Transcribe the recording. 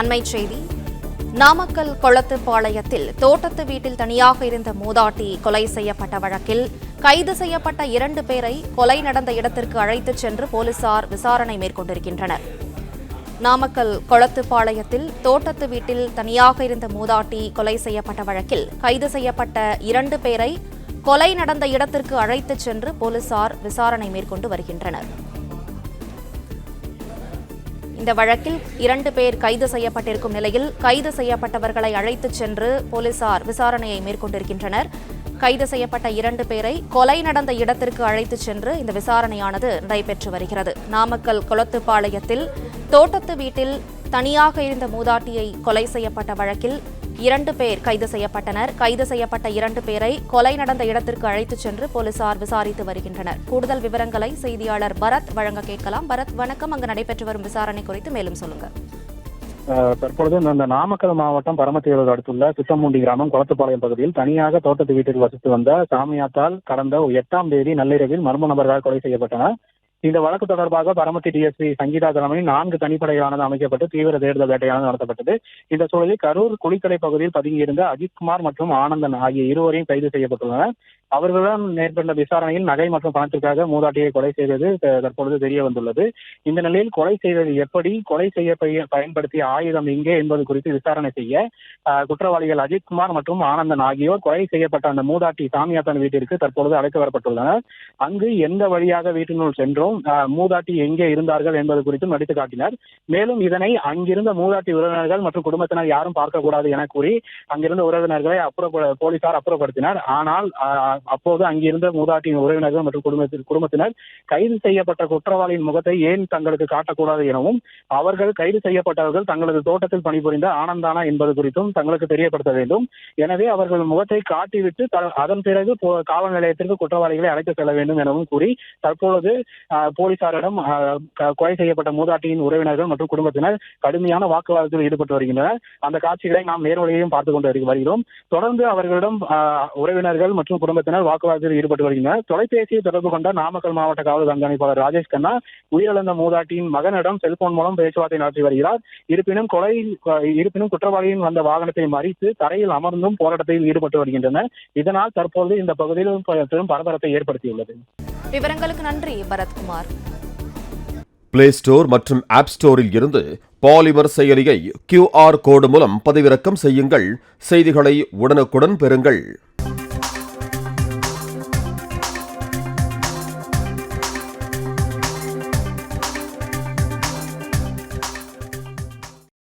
அண்மை செய்தி. நாமக்கல் கொளத்துப்பாளையத்தில் தோட்டத்து வீட்டில் தனியாக இருந்த மூதாட்டி கொலை செய்யப்பட்ட வழக்கில் கைது செய்யப்பட்ட இரண்டு பேரை கொலை நடந்த இடத்திற்கு அழைத்துச் சென்று போலீசார் விசாரணை மேற்கொண்டிருக்கின்றனர். நாமக்கல் கொளத்துப்பாளையத்தில் தோட்டத்து வீட்டில் தனியாக இருந்த மூதாட்டி கொலை செய்யப்பட்ட வழக்கில் கைது செய்யப்பட்ட இரண்டு பேரை கொலை நடந்த இடத்திற்கு அழைத்துச் சென்று போலீசார் விசாரணை மேற்கொண்டு வருகின்றனர். இந்த வழக்கில் இரண்டு பேர் கைது செய்யப்பட்டிருக்கும் நிலையில் கைது செய்யப்பட்டவர்களை அழைத்துச் சென்று போலீசார் விசாரணையை மேற்கொண்டிருக்கின்றனர். கைது செய்யப்பட்ட இரண்டு பேரை கொலை நடந்த இடத்திற்கு அழைத்துச் சென்று இந்த விசாரணையானது நடைபெற்று வருகிறது. நாமக்கல் குளத்துப்பாளையத்தில் தோட்டத்து வீட்டில் தனியாக இருந்த மூதாட்டியை கொலை செய்யப்பட்ட வழக்கில் இரண்டு பேர் கைது செய்யப்பட்டனர். கைது செய்யப்பட்ட இரண்டு பேரை கொலை நடந்த இடத்திற்கு அழைத்துச் சென்று போலீசார் விசாரித்து வருகின்றனர். கூடுதல் விவரங்களை செய்தியாளர் பரத் வழங்க கேட்கலாம். பரத் வணக்கம். அங்கு நடைபெற்று வரும் விசாரணை குறித்து மேலும் சொல்லுங்க. தற்பொழுது இந்த நாமக்கல் மாவட்டம் பரமத்தியூர் அடுத்துள்ள சித்தமூண்டி கிராமம் குளத்துப்பாளையம் பகுதியில் தனியாக தோட்டத்து வீட்டில் வசித்து வந்த சாமியாத்தால் கடந்த எட்டாம் தேதி நள்ளிரவில் மர்ம நபர்களால் கொலை செய்யப்பட்டனர். இந்த வழக்கு தொடர்பாக பரமத்தி டிஎஸ்பி சங்கீதா தலைமையில் நான்கு தனிப்படைகளானது அமைக்கப்பட்டு தீவிர தேடுதல் வேட்டையானது நடத்தப்பட்டது. இந்த சூழலில் கரூர் குளிக்கடை பகுதியில் பதுங்கியிருந்த அஜித்குமார் மற்றும் ஆனந்தன் ஆகிய இருவரையும் கைது செய்யப்பட்டுள்ளனர். அவர்களிடம் மேற்கொண்ட விசாரணையில் நகை மற்றும் பணத்திற்காக மூதாட்டியை கொலை செய்தது தற்பொழுது தெரிய வந்துள்ளது. இந்த நிலையில் கொலை செய்தது எப்படி? கொலை செய்ய பயன்படுத்திய ஆயுதம் எங்கே என்பது குறித்து விசாரணை செய்ய குற்றவாளிகள் குற்றவாளிகள் அஜித்குமார் மற்றும் ஆனந்தன் ஆகியோர் கொலை செய்யப்பட்ட அந்த மூதாட்டி சாமியாத்தன் வீட்டிற்கு தற்பொழுது அழைத்து வரப்பட்டுள்ளனர். அங்கு எந்த வழியாக வீட்டினுள் சென்றோம்? மூதாட்டி எங்கே இருந்தார்கள் என்பது குறித்தும் நடித்து காட்டினர். மேலும் இதனை அங்கிருந்த மூதாட்டி உறவினர்கள் மற்றும் குடும்பத்தினர் யாரும் பார்க்கக்கூடாது என கூறி அங்கிருந்த உறவினர்களை அப்புற போலீசார் அப்புறப்படுத்தினர். ஆனால் அப்போது அங்கிருந்த மூதாட்டியின் உறவினர்கள் மற்றும் குடும்பத்தில் குடும்பத்தினர் கைது செய்யப்பட்ட குற்றவாளியின் முகத்தை ஏன் தங்களுக்கு காட்டக்கூடாது எனவும் அவர்கள் கைது செய்யப்பட்டவர்கள் தங்களது தோட்டத்தில் பணிபுரிந்த ஆனந்தானா என்பது குறித்தும் தங்களுக்கு தெரியப்படுத்த வேண்டும். எனவே அவர்கள் முகத்தை காட்டிவிட்டு அதன் பிறகு காவல் நிலையத்திற்கு குற்றவாளிகளை அழைத்து செல்ல வேண்டும் எனவும் கூறி தற்பொழுது போலீசாரிடம் கொலை செய்யப்பட்ட மூதாட்டியின் உறவினர்கள் மற்றும் குடும்பத்தினர் கடுமையான வாக்குவாதத்தில் ஈடுபட்டு வருகின்றனர். அந்த காட்சிகளை நாம் நேர்வழியையும் பார்த்து கொண்டு வருகிறோம். தொடர்ந்து அவர்களிடம் உறவினர்கள் மற்றும் குடும்பத்தினர் வாக்குவாதத்தில் ஈடுபட்டு வருகின்றனர். தொலைபேசியை தொடர்பு கொண்ட நாமக்கல் மாவட்ட காவல் கண்காணிப்பாளர் ராஜேஷ் கண்ணா உயிரிழந்த மூதாட்டியின் மகனிடம் செல்போன் மூலம் பேச்சுவார்த்தை நடத்தி வருகிறார். இருப்பினும் கொலை இருப்பினும் குற்றவாளியின் வந்த வாகனத்தை மறித்து தரையில் அமர்ந்தும் போராட்டத்தில் ஈடுபட்டு வருகின்றனர். இதனால் தற்போது இந்த பகுதியில் ப- பெரும் பரபரப்பை ஏற்படுத்தியுள்ளது. விவரங்களுக்கு நன்றி பரத்குமார். பிளே ஸ்டோர் மற்றும் ஆப் ஸ்டோரில் இருந்து பாலிமர் செயலியை கியூஆர் கோடு மூலம் பதிவிறக்கம் செய்யுங்கள். செய்திகளை உடனுக்குடன் பெறுங்கள்.